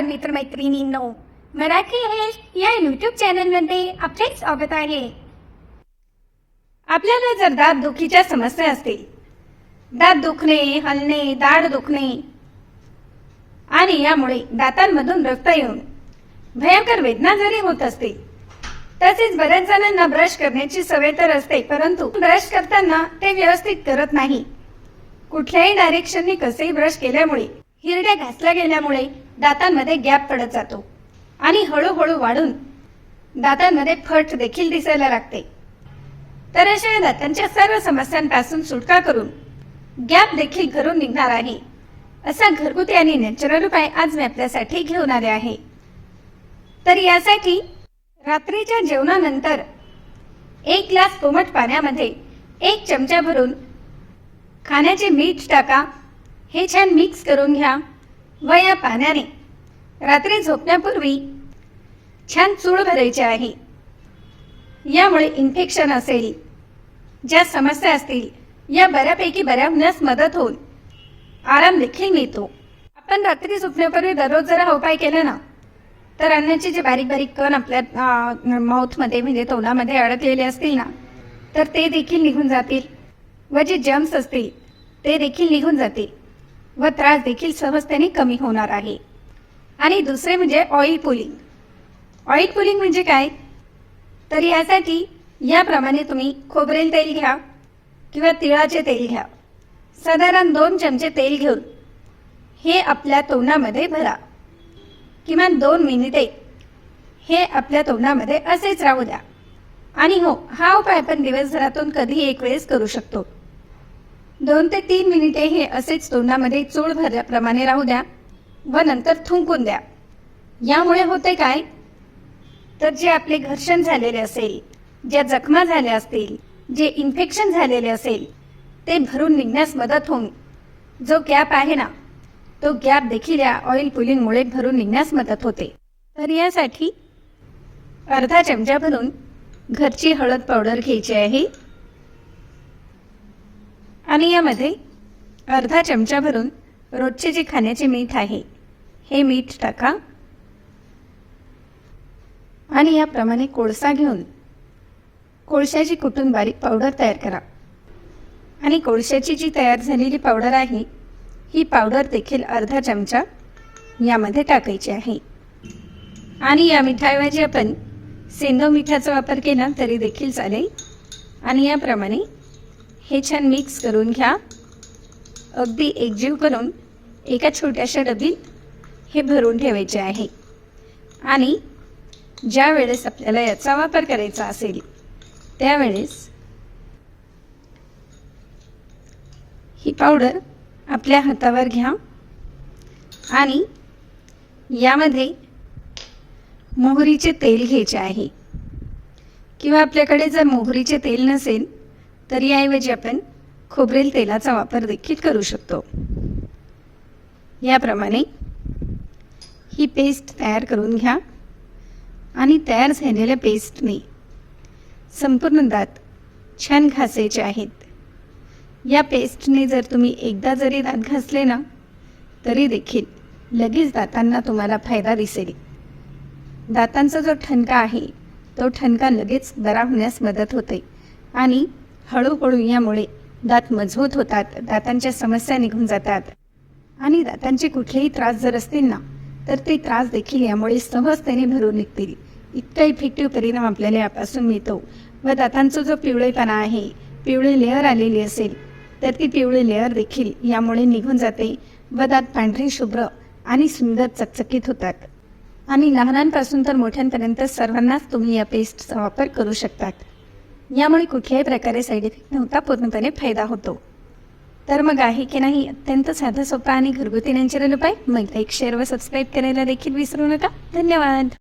मैत्रिणींनो मराठी हेल्थ या यूट्यूब चॅनलमध्ये आपले स्वागत आहे. आपल्याला जर दात दुखीच्या समस्या असतील दात दुखणे हलणे दाढ दुखणे आणि यामुळे दातांमधून रक्त येऊन भयंकर वेदना जरी होत असते तसेच बऱ्याच जणांना ब्रश करण्याची सवय तर असते परंतु ब्रश करताना ते व्यवस्थित करत नाही. कुठल्याही डायरेक्शनने कसेही ब्रश केल्यामुळे हिरड्या घासल्या गेल्यामुळे दातांमध्ये गॅप पडत जातो आणि हळूहळू वाढून दातांमध्ये फट देखील दिसायला लागते. तर अशा दातांच्या सर्व समस्यांपासून सुटका करून गॅप देखील घरून निघणार आहे. असा घरगुती आणि नॅचरल उपाय आज मी आपल्यासाठी घेऊन आले आहे. तर यासाठी रात्रीच्या जेवणानंतर एक ग्लास कोमट पाण्यामध्ये एक चमचा भरून खाण्याचे मीठ टाका. हे छान मिक्स करून घ्या. व या पाण्याने. रात्री झोपण्यापूर्वी छान चूळ भरायची आहे. यामुळे इन्फेक्शन असेल. ज्या समस्या असतील या बऱ्यापैकी बऱ्या होण्यास मदत होऊन आराम देखील मिळतो. आपण रात्री झोपण्यापूर्वी दररोज जर हा उपाय केला ना तर अन्नाचे जे बारीक बारीक कण आपल्या माउथमध्ये म्हणजे तोंडामध्ये अडकलेले असतील ना तर ते देखील निघून जातील. व जे जम्स असतील ते देखील निघून जातील. व त्रास देखील सहजतेने कमी होणार आहे. आणि दुसरे म्हणजे ऑइल पुलिंग ऑइल पुलिंग म्हणजे काय? तर यासाठी याप्रमाणे तुम्ही खोबरेल तेल घ्या किंवा तिळाचे तेल घ्या. साधारण दोन चमचे तेल घेऊन हे आपल्या तोंडामध्ये भरा. किमान दोन मिनिटे हे आपल्या तोंडामध्ये असेच राहू द्या. आणि हो हा उपाय आपण दिवसभरातून कधीही एक वेळेस करू शकतो. दोन ते तीन मिनिटे हे असेच तोंडामध्ये चूळ भरल्याप्रमाणे राहू द्या व नंतर थुंकून द्या. यामुळे होते काय? तर जे आपले घर्षण झालेले असेल ज्या जखमा झाल्या असतील जे इन्फेक्शन झालेले असेल ते भरून निघण्यास मदत होऊन जो गॅप आहे ना तो गॅप देखील या ऑइल पुलिंगमुळे भरून निघण्यास मदत होते. तर यासाठी अर्धा चमचा भरून घरची हळद पावडर घ्यायची आहे. आणि यामध्ये अर्धा चमचा भरून रोजचे जे खाण्याचे मीठ आहे हे मीठ टाका. आणि याप्रमाणे कोळसा घेऊन कोळशाची कुटून बारीक पावडर तयार करा. आणि कोळशाची जी तयार झालेली पावडर आहे ही पावडर देखील अर्धा चमचा यामध्ये टाकायची आहे. आणि या मिठाऐवजी आपण सेंदो मिठाचा वापर केला तरी देखील चालेल. आणि याप्रमाणे हे छान मिक्स करून घ्या. अगदी एकजीव करून एका छोट्याशा डबीत हे भरून ठेवायचे आहे. आणि ज्या वेळेस आपल्याला याचा वापर करायचा असेल त्यावेळेस ही पावडर आपल्या हातावर घ्या. आणि यामध्ये मोहरीचे तेल घ्यायचे आहे. किंवा आपल्याकडे जर मोहरीचे तेल नसेल तर याऐवजी आपण खोबरेल तेलाचा वापर देखील करू शकतो. याप्रमाणे ही पेस्ट तयार करून घ्या आणि तयार झालेल्या पेस्टने संपूर्ण दात छान घासायचे आहेत. या पेस्टने जर तुम्ही एकदा जरी दात घासले ना तरी देखील लगेच दातांना तुम्हाला फायदा दिसेल. दातांचा जो ठणका आहे तो ठणका लगेच बरा होण्यास मदत होते आणि हळूहळू यामुळे दात मजबूत होतात दातांच्या समस्या निघून जातात. आणि दातांचे कुठलेही त्रास जर असतील ना तर ते त्रास देखील यामुळे सहजतेने भरून निघतील. इतका इफेक्टिव्ह परिणाम आपल्याला यापासून मिळतो. व दातांचा जो पिवळेपणा आहे पिवळी लेअर आलेली असेल तर ती पिवळी लेअर देखील यामुळे निघून जाते व दात पांढरे शुभ्र आणि सुंदर चकचकीत होतात. आणि लहानांपासून तर मोठ्यांपर्यंत सर्वांनाच तुम्ही या पेस्टचा वापर करू शकतात. यामुळे कुठल्याही प्रकारे साईड इफेक्ट नव्हता पूर्णपणे फायदा होतो. तर मग आहे की नाही अत्यंत साधा सोपा आणि घरगुती नॅचरल उपाय? मग लाईक शेअर व सबस्क्राईब करायला देखील विसरू नका. धन्यवाद.